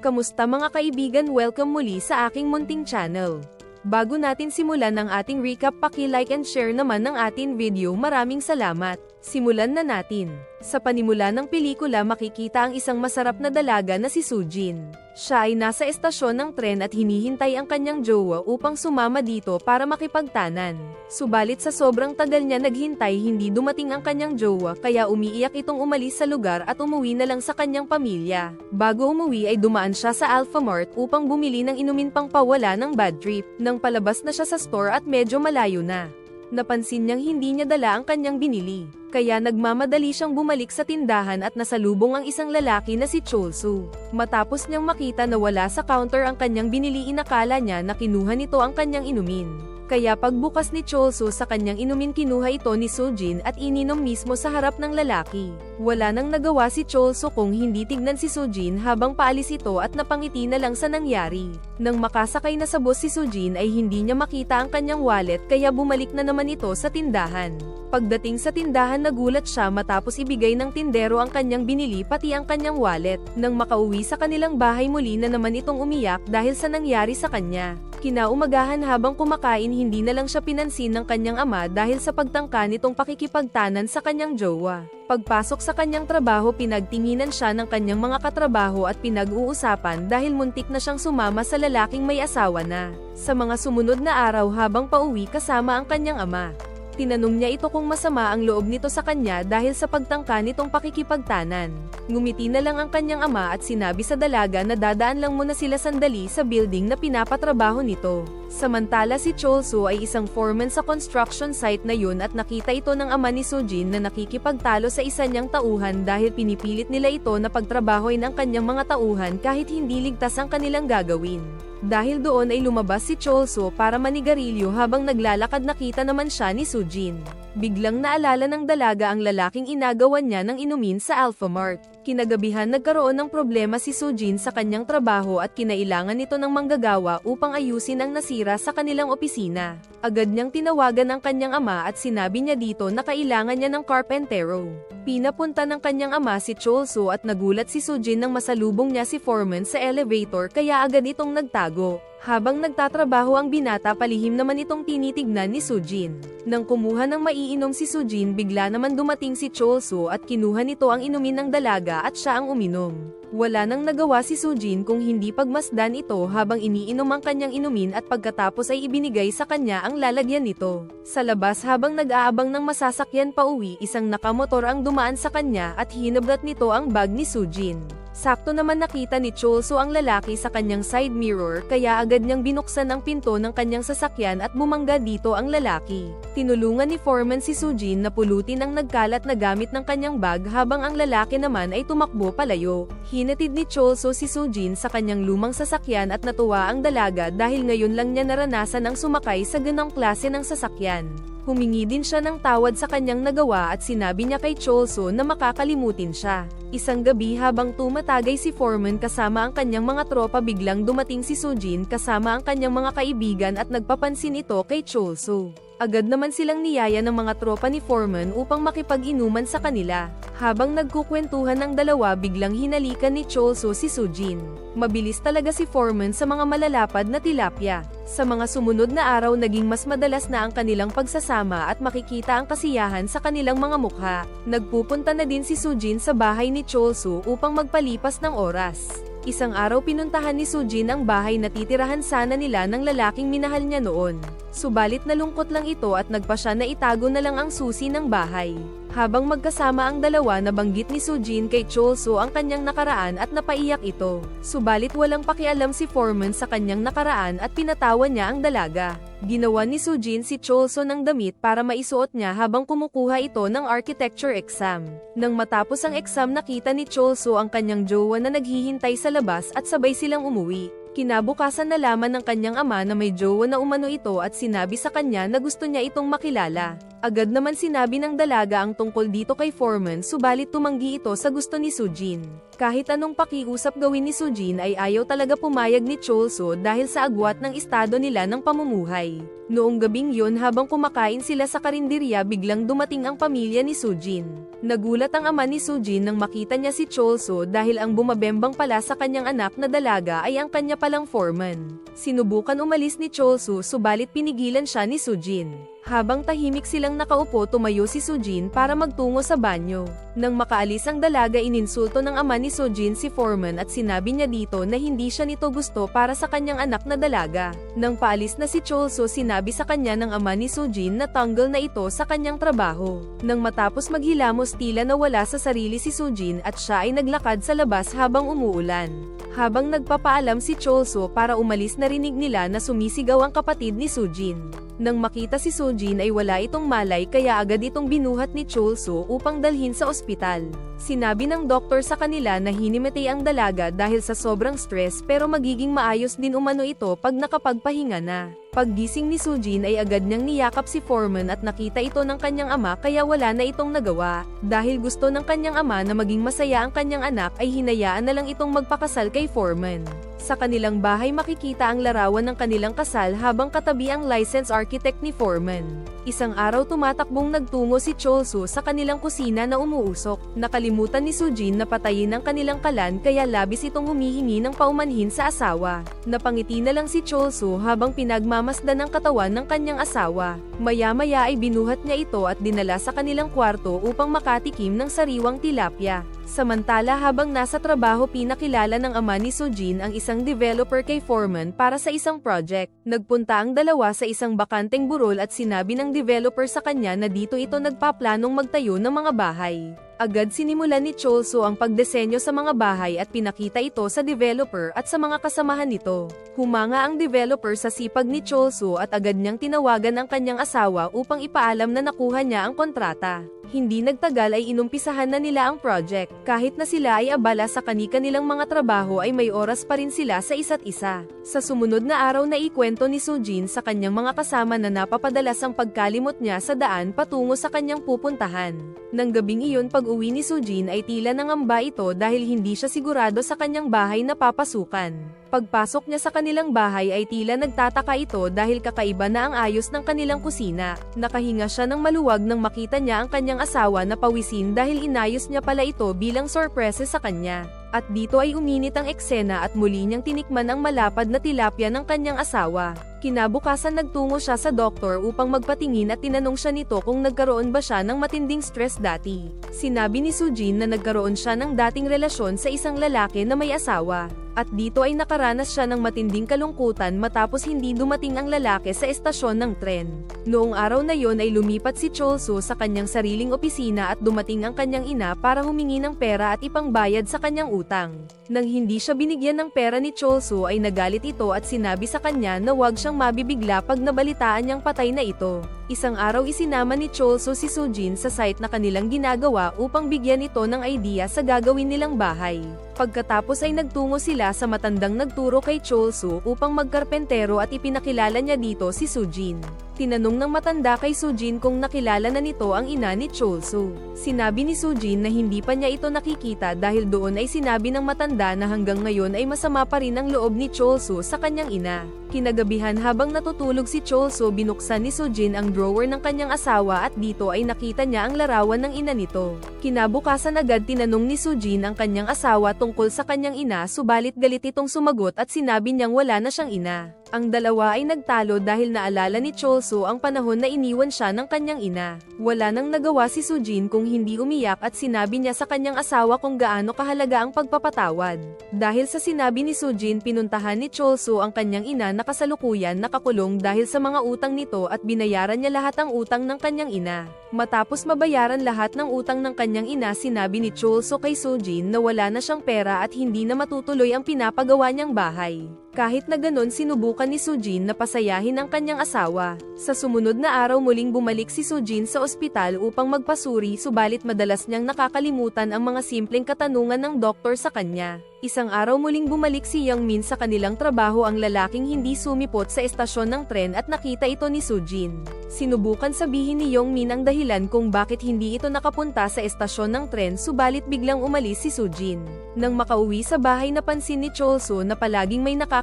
Kamusta mga kaibigan welcome muli sa aking munting channel. Bago natin simulan ang ating recap paki-like and share naman ng ating video maraming salamat. Simulan na natin. Sa panimula ng pelikula makikita ang isang masarap na dalaga na si Sujin. Siya ay nasa estasyon ng tren at hinihintay ang kanyang jowa upang sumama dito para makipagtanan. Subalit sa sobrang tagal niya naghintay hindi dumating ang kanyang jowa kaya umiiyak itong umalis sa lugar at umuwi na lang sa kanyang pamilya. Bago umuwi ay dumaan siya sa Alphamart upang bumili ng inumin pang pawala ng bad trip. Nang palabas na siya sa store at medyo malayo na. Napansin niyang hindi niya dala ang kanyang binili. Kaya nagmamadali siyang bumalik sa tindahan at nasalubong ang isang lalaki na si Cholsu. Matapos niyang makita na wala sa counter ang kanyang binili inakala niya na kinuha nito ang kanyang inumin. Kaya pagbukas ni Cholsu sa kanyang inumin kinuha ito ni Sujin at ininom mismo sa harap ng lalaki. Wala nang nagawa si Cholsu kung hindi tignan si Sujin habang paalis ito at napangiti na lang sa nangyari. Nang makasakay na sa bus si Sujin ay hindi niya makita ang kanyang wallet kaya bumalik na naman ito sa tindahan. Pagdating sa tindahan nagulat siya matapos ibigay ng tindero ang kanyang binili pati ang kanyang wallet. Nang makauwi sa kanilang bahay muli na naman itong umiyak dahil sa nangyari sa kanya. Kinaumagahan habang kumakain hindi na lang siya pinansin ng kanyang ama dahil sa pagtangka nitong pakikipagtanan sa kanyang jowa. Pagpasok sa kanyang trabaho pinagtinginan siya ng kanyang mga katrabaho at pinag-uusapan dahil muntik na siyang sumama sa lalaking may asawa na. Sa mga sumunod na araw habang pauwi kasama ang kanyang ama. Tinanong niya ito kung masama ang loob nito sa kanya dahil sa pagtangka nitong pakikipagtanan. Ngumiti na lang ang kanyang ama at sinabi sa dalaga na dadaan lang muna sila sandali sa building na pinapatrabaho nito. Samantala si Cholsu ay isang foreman sa construction site na yun at nakita ito ng ama ni Sujin na nakikipagtalo sa isa niyang tauhan dahil pinipilit nila ito na pagtrabahoin ang kanyang mga tauhan kahit hindi ligtas ang kanilang gagawin. Dahil doon ay lumabas si Cholso para manigarilyo habang naglalakad nakita naman siya ni Sujin. Biglang naalala ng dalaga ang lalaking inagawan niya ng inumin sa Alphamart. Kinagabihan nagkaroon ng problema si Sujin sa kanyang trabaho at kinailangan nito ng manggagawa upang ayusin ang nasira sa kanilang opisina. Agad niyang tinawagan ang kanyang ama at sinabi niya dito na kailangan niya ng carpentero. Pinapunta ng kanyang ama si Cholso at nagulat si Sujin nang masalubong niya si Foreman sa elevator kaya agad itong nagtago. Habang nagtatrabaho ang binata palihim naman itong tinitignan ni Sujin. Nang kumuha ng maiinom si Sujin bigla naman dumating si Cholso at kinuha nito ang inumin ng dalaga at siya ang uminom. Wala nang nagawa si Sujin kung hindi pagmasdan ito habang iniinom ang kanyang inumin at pagkatapos ay ibinigay sa kanya ang lalagyan nito. Sa labas habang nag-aabang ng masasakyan pa uwi isang nakamotor ang dumaan sa kanya at hinablat nito ang bag ni Sujin. Sakto naman nakita ni Cholso ang lalaki sa kanyang side mirror kaya agad niyang binuksan ang pinto ng kanyang sasakyan at bumangga dito ang lalaki. Tinulungan ni Foreman si Sujin na pulutin ang nagkalat na gamit ng kanyang bag habang ang lalaki naman ay tumakbo palayo. Hinatid ni Cholso si Sujin sa kanyang lumang sasakyan at natuwa ang dalaga dahil ngayon lang niya naranasan ang sumakay sa ganong klase ng sasakyan. Humingi din siya ng tawad sa kanyang nagawa at sinabi niya kay Cholso na makakalimutin siya. Isang gabi habang tumatagay si Foreman kasama ang kanyang mga tropa biglang dumating si Sujin kasama ang kanyang mga kaibigan at nagpapansin ito kay Cholso. Agad naman silang niyaya ng mga tropa ni Foreman upang makipag-inuman sa kanila. Habang nagkukwentuhan ng dalawa biglang hinalikan ni Cholso si Sujin. Mabilis talaga si Foreman sa mga malalapad na tilapia. Sa mga sumunod na araw naging mas madalas na ang kanilang pagsasama at makikita ang kasiyahan sa kanilang mga mukha. Nagpupunta na din si Sujin sa bahay ni Cholso upang magpalipas ng oras. Isang araw pinuntahan ni Sujin ang bahay na titirahan sana nila ng lalaking minahal niya noon. Subalit nalungkot lang ito at nagpa siya na itago na lang ang susi ng bahay. Habang magkasama ang dalawa nabanggit ni Sujin kay Cholso ang kanyang nakaraan at napaiyak ito. Subalit walang pakialam si Foreman sa kanyang nakaraan at pinatawan niya ang dalaga. Ginawa ni Sujin si Cholso ng damit para maisuot niya habang kumukuha ito ng architecture exam. Nang matapos ang exam nakita ni Cholso ang kanyang jowa na naghihintay sa labas at sabay silang umuwi. Kinabukasan nalaman ng kanyang ama na may jowa na umano ito at sinabi sa kanya na gusto niya itong makilala. Agad naman sinabi ng dalaga ang tungkol dito kay Foreman subalit tumanggi ito sa gusto ni Sujin. Kahit anong pakiusap gawin ni Sujin ay ayaw talaga pumayag ni Cholso dahil sa agwat ng estado nila ng pamumuhay. Noong gabing yun habang kumakain sila sa karinderya biglang dumating ang pamilya ni Sujin. Nagulat ang ama ni Sujin nang makita niya si Cholso dahil ang bumabembang pala sa kanyang anak na dalaga ay ang kanya palang foreman. Sinubukan umalis ni Cholso subalit pinigilan siya ni Sujin. Habang tahimik silang nakaupo tumayo si Sujin para magtungo sa banyo. Nang makaalis ang dalaga ininsulto ng ama ni Sujin si Foreman at sinabi niya dito na hindi siya nito gusto para sa kanyang anak na dalaga. Nang paalis na si Cholso sinabi sa kanya ng ama ni Sujin na tanggal na ito sa kanyang trabaho. Nang matapos maghilamos tila nawala sa sarili si Sujin at siya ay naglakad sa labas habang umuulan. Habang nagpapaalam si Cholso para umalis narinig nila na sumisigaw ang kapatid ni Sujin. Nang makita si Sujin ay wala itong malay kaya agad itong binuhat ni Cholso upang dalhin sa ospital. Sinabi ng doktor sa kanila na hinimatay ang dalaga dahil sa sobrang stress pero magiging maayos din umano ito pag nakapagpahinga na. Paggising ni Sujin ay agad niyang niyakap si Foreman at nakita ito ng kanyang ama kaya wala na itong nagawa. Dahil gusto ng kanyang ama na maging masaya ang kanyang anak ay hinayaan na lang itong magpakasal kay Foreman. Sa kanilang bahay makikita ang larawan ng kanilang kasal habang katabi ang licensed architect ni Foreman. Isang araw tumatakbong nagtungo si Cholso sa kanilang kusina na umuusok. Nakalimutan ni Sujin na patayin ang kanilang kalan kaya labis itong humihingi ng paumanhin sa asawa. Napangiti na lang si Cholso habang pinagmamasdan ang katawan ng kanyang asawa. Maya-maya ay binuhat niya ito at dinala sa kanilang kwarto upang makatikim ng sariwang tilapia. Samantala habang nasa trabaho pinakilala ng ama ni Sujin ang isang developer kay Foreman para sa isang project. Nagpunta ang dalawa sa isang bakanteng burol at sinabi ng developer sa kanya na dito ito nagpaplanong magtayo ng mga bahay. Agad sinimulan ni Cholso ang pagdesenyo sa mga bahay at pinakita ito sa developer at sa mga kasamahan nito. Humanga ang developer sa sipag ni Cholso at agad niyang tinawagan ang kanyang asawa upang ipaalam na nakuha niya ang kontrata. Hindi nagtagal ay inumpisahan na nila ang project. Kahit na sila ay abala sa kani-kanilang mga trabaho ay may oras pa rin sila sa isa't isa. Sa sumunod na araw na ikwento ni Sujin sa kanyang mga kasama na napapadalas ang pagkalimot niya sa daan patungo sa kanyang pupuntahan. Nang gabing iyon pag uwi ni Sujin ay tila nangamba ito dahil hindi siya sigurado sa kanyang bahay na papasukan. Pagpasok niya sa kanilang bahay ay tila nagtataka ito dahil kakaiba na ang ayos ng kanilang kusina. Nakahinga siya ng maluwag nang makita niya ang kanyang asawa na pawisin dahil inayos niya pala ito bilang sorpresa sa kanya. At dito ay uminit ang eksena at muli niyang tinikman ang malapad na tilapia ng kanyang asawa. Kinabukasan nagtungo siya sa doktor upang magpatingin at tinanong siya nito kung nagkaroon ba siya ng matinding stress dati. Sinabi ni Sujin na nagkaroon siya ng dating relasyon sa isang lalaki na may asawa. At dito ay nakaranas siya ng matinding kalungkutan matapos hindi dumating ang lalaki sa estasyon ng tren. Noong araw na yon ay lumipat si Cholso sa kanyang sariling opisina at dumating ang kanyang ina para humingi ng pera at ipangbayad sa kanyang utang. Nang hindi siya binigyan ng pera ni Cholso ay nagalit ito at sinabi sa kanya na huwag siyang mabibigla pag nabalitaan niyang patay na ito. Isang araw isinama ni Cholso si Sujin sa site na kanilang ginagawa upang bigyan ito ng idea sa gagawin nilang bahay. Pagkatapos ay nagtungo sila sa matandang nagturo kay Cholso upang magkarpentero at ipinakilala niya dito si Sujin. Tinanong ng matanda kay Sujin kung nakilala na nito ang ina ni Cholso. Sinabi ni Sujin na hindi pa niya ito nakikita dahil doon ay sinabi ng matanda na hanggang ngayon ay masama pa rin ang loob ni Cholso sa kanyang ina. Kinagabihan habang natutulog si Cholso binuksan ni Sujin ang drawer ng kanyang asawa at dito ay nakita niya ang larawan ng ina nito. Kinabukasan agad tinanong ni Sujin ang kanyang asawa tungkol sa kanyang ina subalit galit itong sumagot at sinabi niyang wala na siyang ina. Ang dalawa ay nagtalo dahil naalala ni Cholso ang panahon na iniwan siya ng kanyang ina. Wala nang nagawa si Sujin kung hindi umiyak at sinabi niya sa kanyang asawa kung gaano kahalaga ang pagpapatawad. Dahil sa sinabi ni Sujin pinuntahan ni Cholso ang kanyang ina na kasalukuyan nakakulong dahil sa mga utang nito at binayaran niya lahat ang utang ng kanyang ina. Matapos mabayaran lahat ng utang ng kanyang ina sinabi ni Cholso kay Sujin na wala na siyang pera at hindi na matutuloy ang pinapagawa niyang bahay. Kahit na ganon sinubukan ni Sujin na pasayahin ang kanyang asawa. Sa sumunod na araw muling bumalik si Sujin sa ospital upang magpasuri subalit madalas niyang nakakalimutan ang mga simpleng katanungan ng doktor sa kanya. Isang araw muling bumalik si Young Min sa kanilang trabaho ang lalaking hindi sumipot sa estasyon ng tren at nakita ito ni Sujin. Sinubukan sabihin ni Young Min ang dahilan kung bakit hindi ito nakapunta sa estasyon ng tren subalit biglang umalis si Sujin. Nang makauwi sa bahay napansin ni Cholso na palaging may nakakalimutan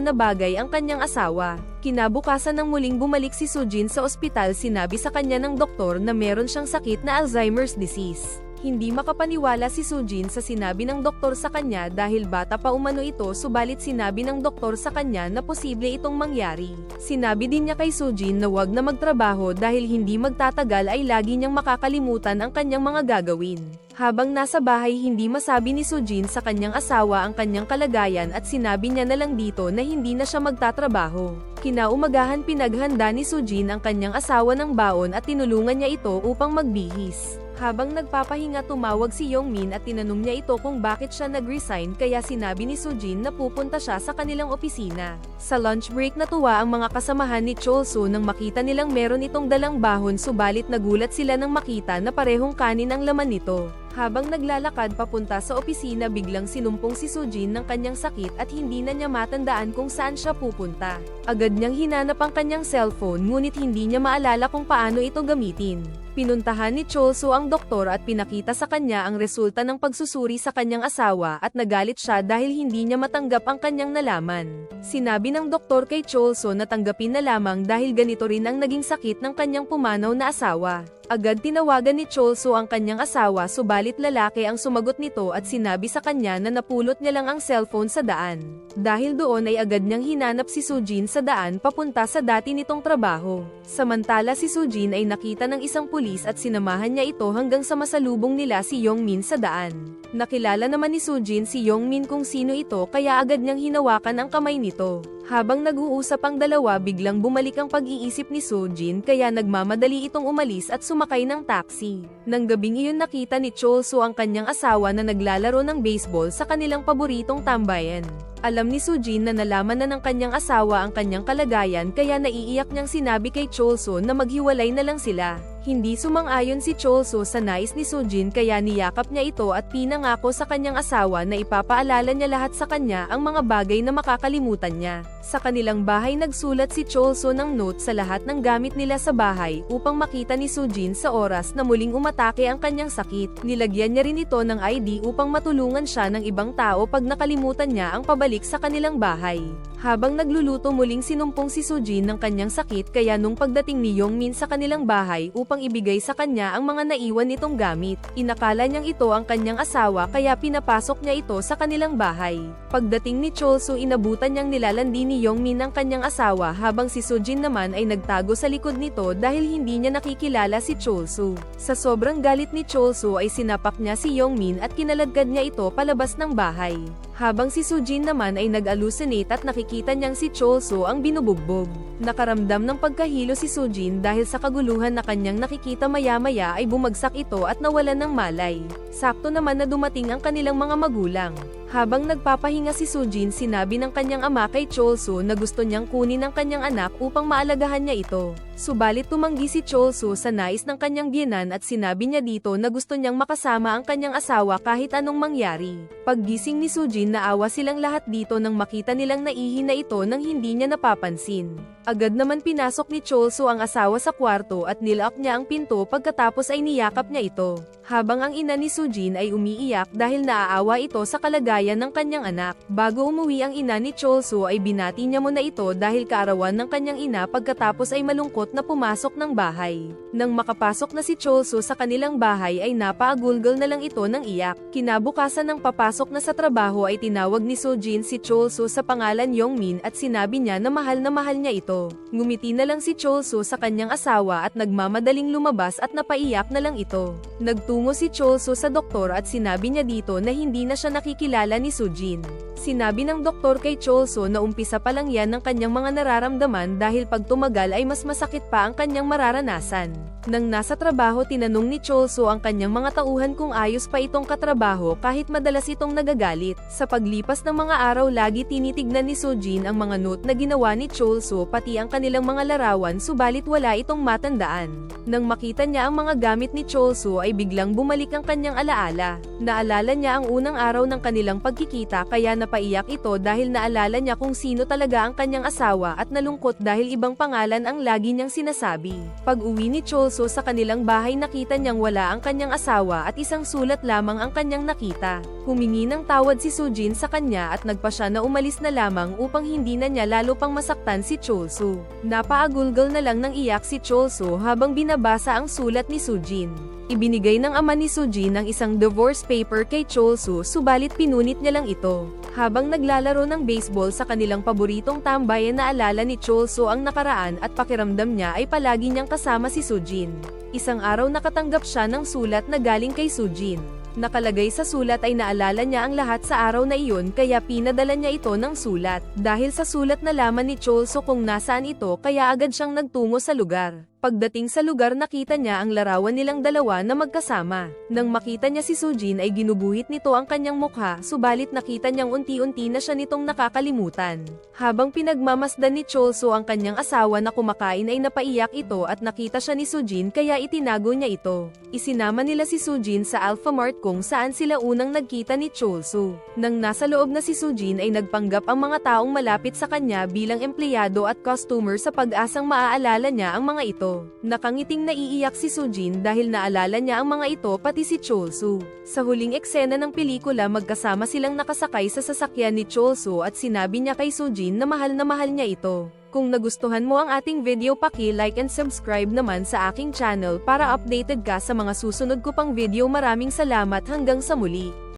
na bagay ang kanyang asawa. Kinabukasan nang muling bumalik si Sujin sa ospital sinabi sa kanya ng doktor na meron siyang sakit na Alzheimer's disease. Hindi makapaniwala si Sujin sa sinabi ng doktor sa kanya dahil bata pa umano ito subalit sinabi ng doktor sa kanya na posible itong mangyari. Sinabi din niya kay Sujin na wag na magtrabaho dahil hindi magtatagal ay lagi niyang makakalimutan ang kanyang mga gagawin. Habang nasa bahay hindi masabi ni Sujin sa kanyang asawa ang kanyang kalagayan at sinabi niya na lang dito na hindi na siya magtatrabaho. Kinaumagahan pinaghanda ni Sujin ang kanyang asawa ng baon at tinulungan niya ito upang magbihis. Habang nagpapahinga tumawag si Yongmin at tinanong niya ito kung bakit siya nag-resign kaya sinabi ni Sujin na pupunta siya sa kanilang opisina. Sa lunch break natuwa ang mga kasamahan ni Cholso nang makita nilang meron itong dalang bahon subalit nagulat sila nang makita na parehong kanin ang laman nito. Habang naglalakad papunta sa opisina biglang sinumpong si Sujin ng kanyang sakit at hindi na niya matandaan kung saan siya pupunta. Agad niyang hinanap ang kanyang cellphone ngunit hindi niya maalala kung paano ito gamitin. Pinuntahan ni Cholso ang doktor at pinakita sa kanya ang resulta ng pagsusuri sa kanyang asawa at nagalit siya dahil hindi niya matanggap ang kanyang nalaman. Sinabi ng doktor kay Cholso na tanggapin na lamang dahil ganito rin ang naging sakit ng kanyang pumanaw na asawa. Agad tinawagan ni Cholso ang kanyang asawa subalit lalaki ang sumagot nito at sinabi sa kanya na napulot niya lang ang cellphone sa daan. Dahil doon ay agad niyang hinanap si Sujin sa daan papunta sa dati nitong trabaho. Samantala si Sujin ay nakita ng isang pulis at sinamahan niya ito hanggang sa masalubong nila si Yongmin sa daan. Nakilala naman ni Sujin si Yongmin kung sino ito kaya agad niyang hinawakan ang kamay nito. Habang nag-uusap ang dalawa biglang bumalik ang pag-iisip ni Sojin kaya nagmamadali itong umalis at sumakay ng taxi. Nang gabing iyon nakita ni Cholso ang kanyang asawa na naglalaro ng baseball sa kanilang paboritong tambayan. Alam ni Sujin na nalaman na ng kanyang asawa ang kanyang kalagayan kaya naiiyak niyang sinabi kay Cholso na maghiwalay na lang sila. Hindi sumang-ayon si Cholso sa nais ni Sujin kaya niyakap niya ito at pinangako sa kanyang asawa na ipapaalala niya lahat sa kanya ang mga bagay na makakalimutan niya. Sa kanilang bahay nagsulat si Cholso ng note sa lahat ng gamit nila sa bahay upang makita ni Sujin sa oras na muling umatake ang kanyang sakit. Nilagyan niya rin ito ng ID upang matulungan siya ng ibang tao pag nakalimutan niya ang pabalik sa kanilang bahay. Habang nagluluto muling sinumpong si Sujin ng kanyang sakit kaya nung pagdating ni Yongmin sa kanilang bahay upang ibigay sa kanya ang mga naiwan nitong gamit, inakala niyang ito ang kanyang asawa kaya pinapasok niya ito sa kanilang bahay. Pagdating ni Cholso inabutan niyang nilalandi ni Yongmin ang kanyang asawa habang si Sujin naman ay nagtago sa likod nito dahil hindi niya nakikilala si Cholso. Sa sobrang galit ni Cholso ay sinapak niya si Yongmin at kinaladkad niya ito palabas ng bahay. Habang si Sujin naman ay nag-hallucinate at nakikita niyang si Cholso ang binubugbog. Nakaramdam ng pagkahilo si Sujin dahil sa kaguluhan na kanyang nakikita maya-maya ay bumagsak ito at nawalan ng malay. Sakto naman na dumating ang kanilang mga magulang. Habang nagpapahinga si Sujin sinabi ng kanyang ama kay Cholso na gusto niyang kunin ang kanyang anak upang maalagahan niya ito. Subalit tumanggi si Cholso sa nais ng kanyang biyenan at sinabi niya dito na gusto niyang makasama ang kanyang asawa kahit anong mangyari. Paggising ni Sujin naawa silang lahat dito nang makita nilang naihi na ito nang hindi niya napapansin. Agad naman pinasok ni Cholso ang asawa sa kwarto at nilock niya ang pinto pagkatapos ay niyakap niya ito. Habang ang ina ni Sujin ay umiiyak dahil naaawa ito sa kalagayan ng kanyang anak. Bago umuwi ang ina ni Cholso ay binati niya muna ito dahil kaarawan ng kanyang ina pagkatapos ay malungkot na pumasok ng bahay. Nang makapasok na si Cholso sa kanilang bahay ay napaagulgal na lang ito ng iyak. Kinabukasan ng papasok na sa trabaho ay tinawag ni Sojin si Cholso sa pangalan Yongmin at sinabi niya na mahal na mahal niya ito. Ngumiti na lang si Cholso sa kanyang asawa at nagmamadaling lumabas at napaiyak na lang ito. Nagtungo si Cholso sa doktor at sinabi niya dito na hindi na siya nakikilala ni Sujin. Sinabi ng doktor kay Cholso na umpisa pa lang yan ng kanyang mga nararamdaman dahil pag tumagal ay mas masakit pa ang kanyang mararanasan. Nang nasa trabaho tinanong ni Cholso ang kanyang mga tauhan kung ayos pa itong katrabaho kahit madalas itong nagagalit. Sa paglipas ng mga araw lagi tinitignan ni Sojin ang mga note na ginawa ni Cholso pati ang kanilang mga larawan subalit wala itong matandaan. Nang makita niya ang mga gamit ni Cholso ay biglang bumalik ang kanyang alaala. Naalala niya ang unang araw ng kanilang pagkikita kaya napaiyak ito dahil naalala niya kung sino talaga ang kanyang asawa at nalungkot dahil ibang pangalan ang lagi niyang sinasabi. Pag uwi ni Cholso sa kanilang bahay nakita niyang wala ang kanyang asawa at isang sulat lamang ang kanyang nakita. Humingi ng tawad si Sujin sa kanya at nagpa siya na umalis na lamang upang hindi na niya lalo pang masaktan si Cholso. Napaagulgal na lang ng iyak si Cholso habang binabasa ang sulat ni Sujin. Ibinigay ng ama ni Sujin ang isang divorce paper kay Cholso subalit pinunit niya lang ito. Habang naglalaro ng baseball sa kanilang paboritong tambayan naalala ni Cholso ang nakaraan at pakiramdam niya ay palagi niyang kasama si Sujin. Isang araw nakatanggap siya ng sulat na galing kay Sujin. Nakalagay sa sulat ay naalala niya ang lahat sa araw na iyon kaya pinadala niya ito ng sulat. Dahil sa sulat nalaman ni Cholso kung nasaan ito kaya agad siyang nagtungo sa lugar. Pagdating sa lugar nakita niya ang larawan nilang dalawa na magkasama. Nang makita niya si Sujin ay ginuguhit nito ang kanyang mukha subalit nakita niyang unti-unti na siya nitong nakakalimutan. Habang pinagmamasdan ni Cholso ang kanyang asawa na kumakain ay napaiyak ito at nakita siya ni Sujin kaya itinago niya ito. Isinama nila si Sujin sa Alphamart kung saan sila unang nagkita ni Cholso. Nang nasa loob na si Sujin ay nagpanggap ang mga taong malapit sa kanya bilang empleyado at customer sa pag-asang maaalala niya ang mga ito. Nakangiting naiiyak si Sujin dahil naalala niya ang mga ito pati si Cholso. Sa huling eksena ng pelikula magkasama silang nakasakay sa sasakyan ni Cholso at sinabi niya kay Sujin na mahal na mahal niya ito. Kung nagustuhan mo ang ating video paki-like and subscribe naman sa aking channel para updated ka sa mga susunod ko pang video maraming salamat hanggang sa muli.